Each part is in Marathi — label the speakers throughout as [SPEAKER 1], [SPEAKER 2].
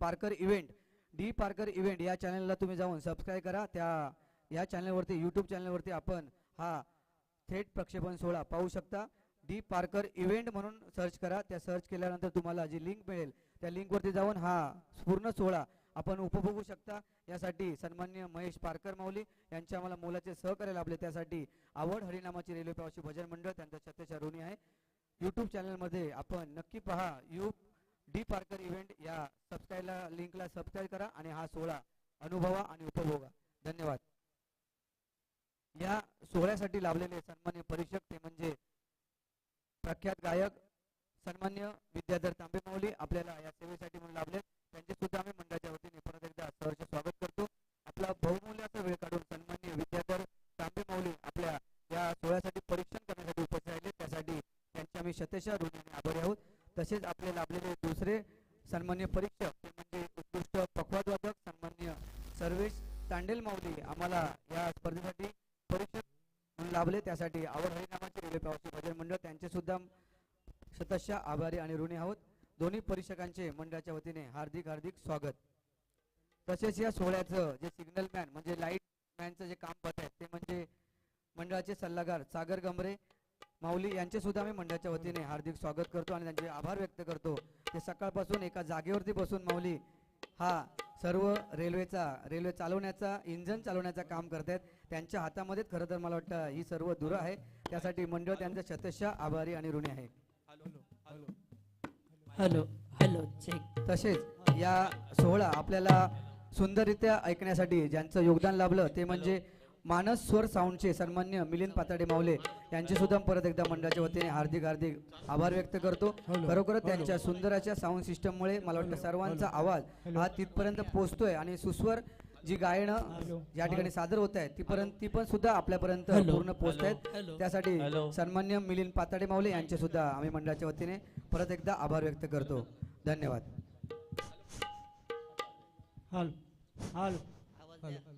[SPEAKER 1] Parker event D Parker event या चॅनलला तुम्ही जाऊन सबस्क्राईब करा. त्या या चॅनलवरती यूट्यूब चॅनलवरती आपण हा थेट प्रक्षेपण सोहळा पाहू शकता. डी पार्कर इव्हेंट म्हणून सर्च करा. त्या सर्च केल्यानंतर तुम्हाला जी लिंक मिळेल त्या लिंकवरती जाऊन हा पूर्ण सोहळा आपण उपभोगू शकता. यासाठी सन्मान्य महेश पारकर माऊली यांच्या आम्हाला मोलाचे सहकार्य लाभले. त्यासाठी आवड हरिनामाची रेल्वे प्रवासी भजन मंडळ त्यांचा छत्तेच्या ऋणी आहे. यूट्यूब चॅनलमध्ये आपण नक्की पहा. यू डी पार्कर इव्हेंट या सबस्क्राईबला लिंकला सबस्क्राईब करा आणि हा सोहळा अनुभवा आणि उपभोगा. धन्यवाद. या सोहळ्यासाठी लाभलेले सन्मान्य परीक्षक ते म्हणजे प्रख्यात गायक सन्मान्य विद्याधर तांबे माऊली आपल्याला या सेवेसाठी म्हणून लाभले. त्यांचे सुद्धा आम्ही मंडळाच्या वतीने परत एकदा सहर्ष स्वागत करतो. आपला बहुमूल्याचा वेळ काढून सन्मान्य विद्याधर तांबे माऊली आपल्या या सोहळ्यासाठी परीक्षण करण्यासाठी उपस्थित राहिले. त्यासाठी त्यांचे आम्ही शतेशा ऋणी आभारी आहोत. तसेच आपले लाभलेले दुसरे सन्मान्य परीक्षक ते म्हणजे उत्कृष्ट पखवाद्वादक सन्मान्य सर्वेश तांडेल माऊली आम्हाला या स्पर्धेसाठी परीक्षक म्हणून लाभले. त्यासाठी आवड हरिनामाचे रेल्वे प्रवासी भजन मंडळ त्यांचे सुद्धा शतशा आभारी आणि ऋणी आहोत. दोन्ही परीक्षकांचे मंडळाच्या वतीने हार्दिक हार्दिक स्वागत. तसेच या सोहळ्याचं जे सिग्नल मॅन म्हणजे लाइट मॅनचं जे काम पत आहे ते म्हणजे मंडळाचे सल्लागार सागर गमरे माऊली यांचे सुद्धा आम्ही मंडळाच्या वतीने हार्दिक स्वागत करतो आणि त्यांचे आभार व्यक्त करतो. ते सकाळपासून एका जागेवरती बसून माऊली हा सर्व रेल्वेचा रेल्वे चालवण्याचा इंजन चालवण्याचा काम करतायत. त्यांच्या हातामध्येच खरं तर मला वाटतं ही सर्व दूर आहे. त्यासाठी मंडळ त्यांचा शतशा आभारी आणि ऋणी आहे.
[SPEAKER 2] हॅलो हॅलो
[SPEAKER 1] तसेच या सोहळा आपल्याला सुंदररित्या ऐकण्यासाठी ज्यांचं योगदान लाभलं ते म्हणजे मानस स्वर साऊंडचे सन्मान्य मिलिंद पाताडे माऊले यांचे सुद्धा परत एकदा मंडळाच्या वतीने हार्दिक हार्दिक आभार व्यक्त करतो. खरोखर त्यांच्या सुंदर साऊंड सिस्टममुळे मला वाटतं सर्वांचा आवाज हा तिथपर्यंत पोहोचतोय आणि सुस्वर जी गायनं या ठिकाणी सादर होत आहेत तीपर्यंत ती पण सुद्धा आपल्यापर्यंत. पूर्ण पोहोचत आहेत. त्यासाठी. सन्मान्य मिलिंद पाताडे माऊले यांचे सुद्धा आम्ही मंडळाच्या वतीने परत एकदा आभार व्यक्त करतो. धन्यवाद.
[SPEAKER 3] Hello. Hello.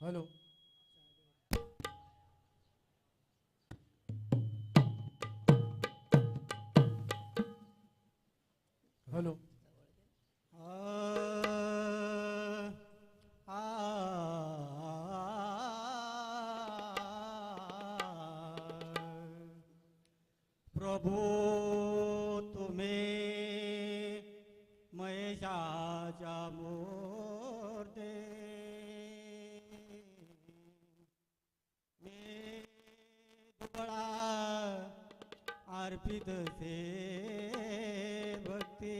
[SPEAKER 3] hello hello प्रभू अर्पित से भक्ती।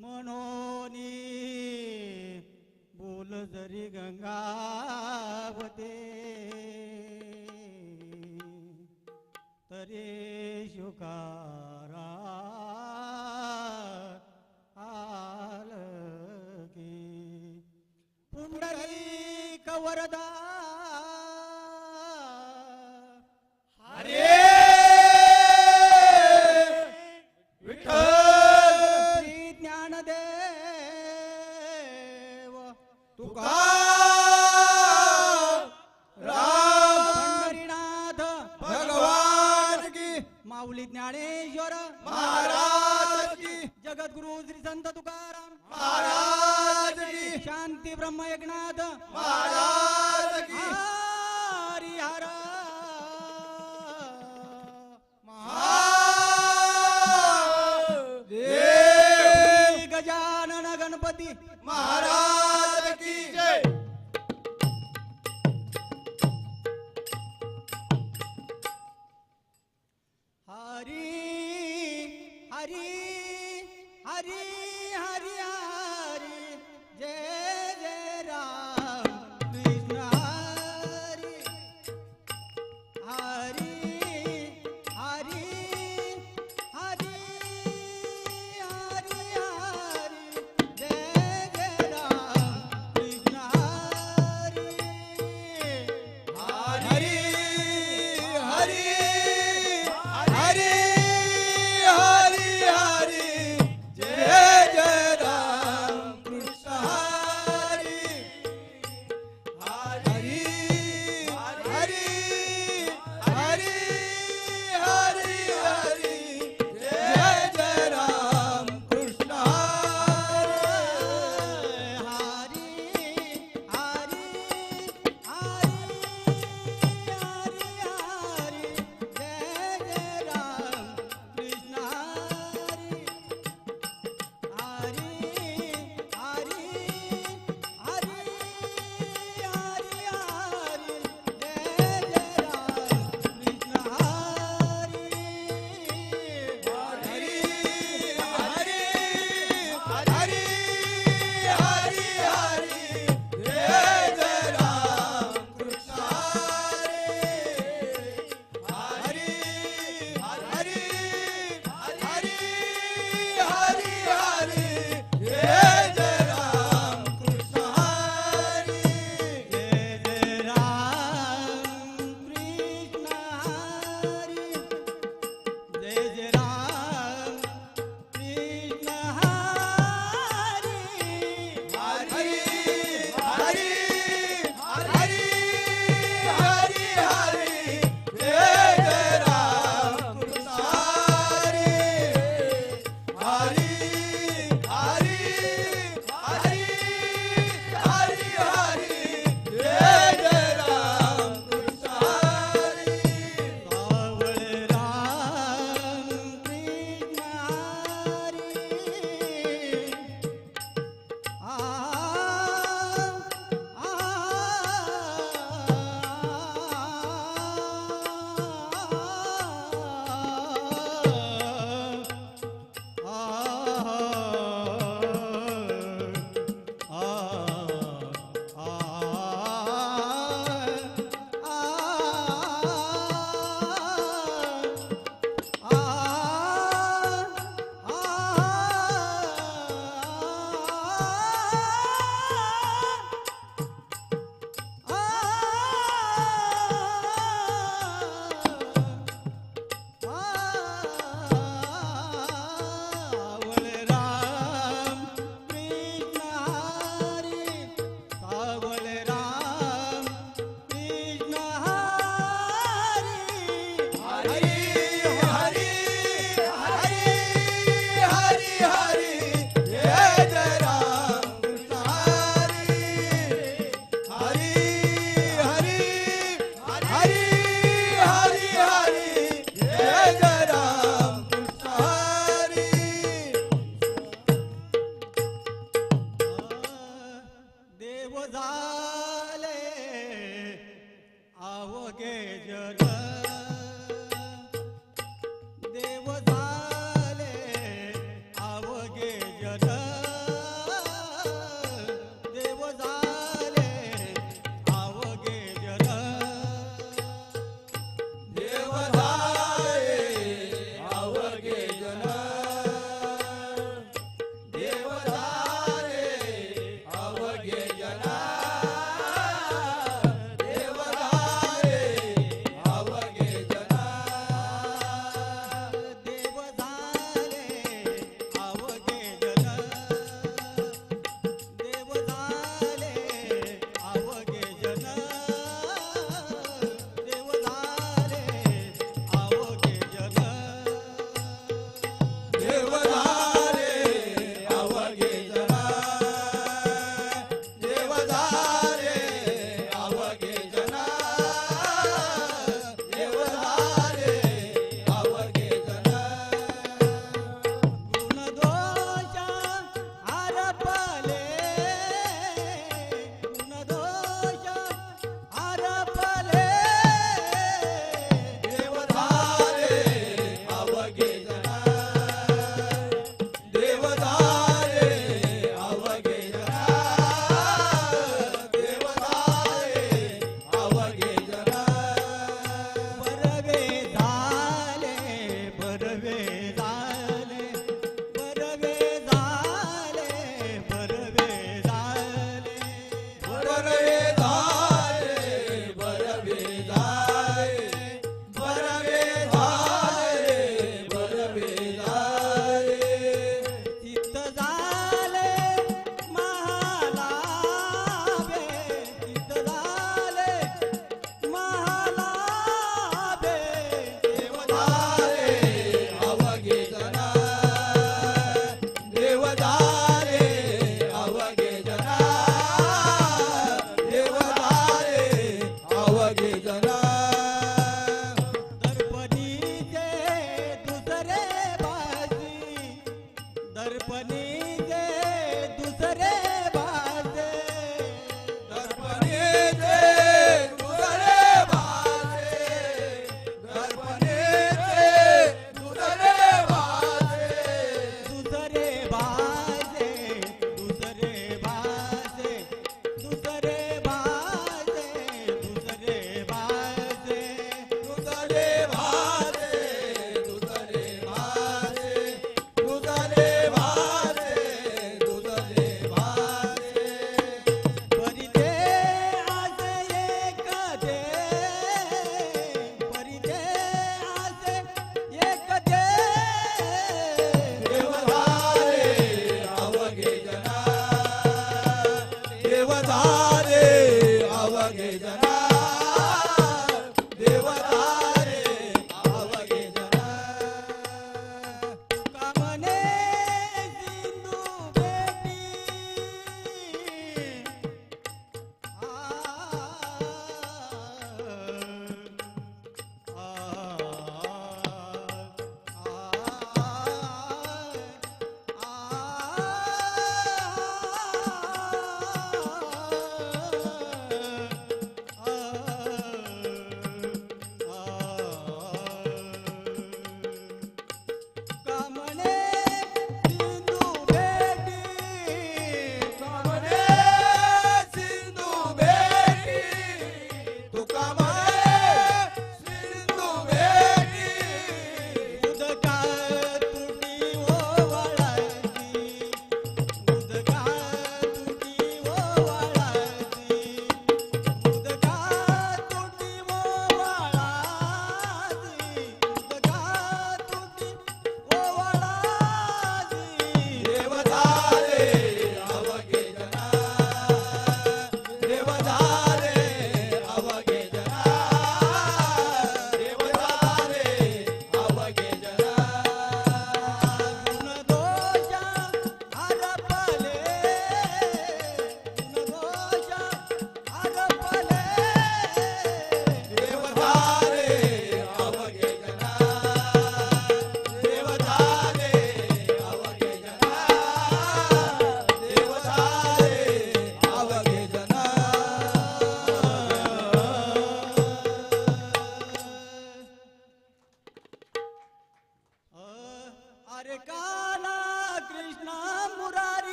[SPEAKER 3] मनोनी बोल जरी गंगावते तरी शुकारा आल की पुंडरी कवरदा महाराज की। शांती ब्रह्म एकनाथ। महाराज की। हरी हर गजानन गणपती। महाराज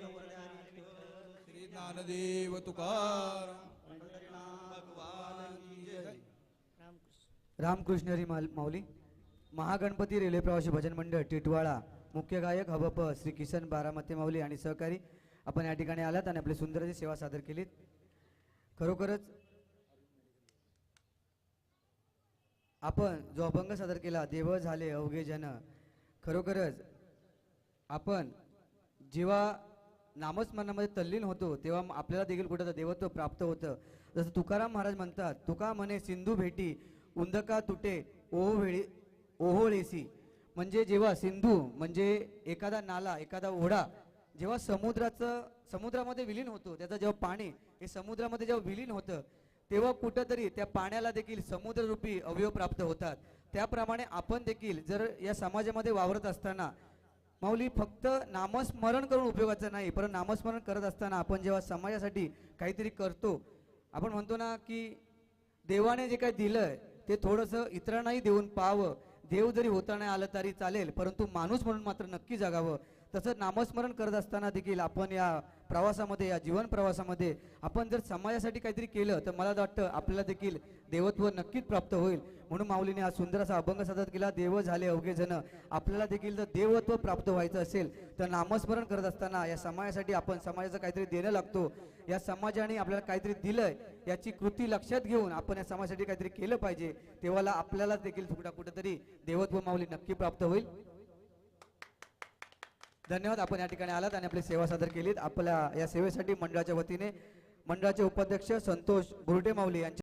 [SPEAKER 4] श्री ज्ञानदेव
[SPEAKER 1] रामकृष्ण हरी माऊली। महागणपती रेल्वे प्रवासी भजन मंडळ टिटवाळा. मुख्य गायक हबप श्री किसन बारामती माऊली आणि सहकारी आपण या ठिकाणी आलात आणि आपली सुंदरची सेवा सादर केलीत. खरोखरच आपण जो अभंग सादर केला देव झाले अवघे जन खरोखरच आपण जेव्हा नामस्मरणामध्ये तल्लीन होतो तेव्हा आपल्याला देखील कुठं देवत्व प्राप्त होतं. जसं तुकाराम महाराज म्हणतात तुका म्हणे सिंधू भेटी उंदका तुटे ओहोळी ओहोळेसी म्हणजे जेव्हा सिंधू म्हणजे एखादा नाला एखादा ओढा जेव्हा समुद्राचं समुद्रामध्ये विलीन होतो त्याचं जेव्हा पाणी हे समुद्रामध्ये जेव्हा विलीन होतं तेव्हा कुठंतरी त्या पाण्याला देखील समुद्ररूपी अवयव प्राप्त होतात. त्याप्रमाणे आपण देखील जर या समाजामध्ये वावरत असताना माऊली फक्त नामस्मरण करून उपयोगाचं नाही पण नामस्मरण करत असताना आपण जेव्हा समाजासाठी काहीतरी करतो आपण म्हणतो ना की देवाने जे काही दिलंय ते थोडंसं इतरांनाही देऊन पाहावं. देव जरी होता नाही आलं तरी चालेल परंतु माणूस म्हणून मात्र नक्की जगावं. तसं नामस्मरण करत असताना देखील आपण या प्रवासामध्ये या जीवन प्रवासामध्ये आपण जर समाजासाठी काहीतरी केलं तर मला वाटतं आपल्याला देखील देवत्व नक्कीच प्राप्त होईल. म्हणून माऊलीने हा सुंदर असा अभंग सादर केला देव झाले अवघे जण आपल्याला देखील जर देवत्व प्राप्त व्हायचं असेल तर नामस्मरण करत असताना या समाजासाठी आपण समाजाचं काहीतरी देणं लागतो. या समाजाने आपल्याला काहीतरी दिलंय याची कृती लक्षात घेऊन आपण या समाजासाठी काहीतरी केलं पाहिजे. तेव्हा आपल्याला देखील कुठं कुठंतरी देवत्व माऊली नक्की प्राप्त होईल. धन्यवाद आपण या ठिकाणी आलात आणि आपली सेवा सादर केलीत. आपल्या या सेवेसाठी मंडळाच्या वतीने मंडळाचे उपाध्यक्ष संतोष बुरटे माऊली यांच्या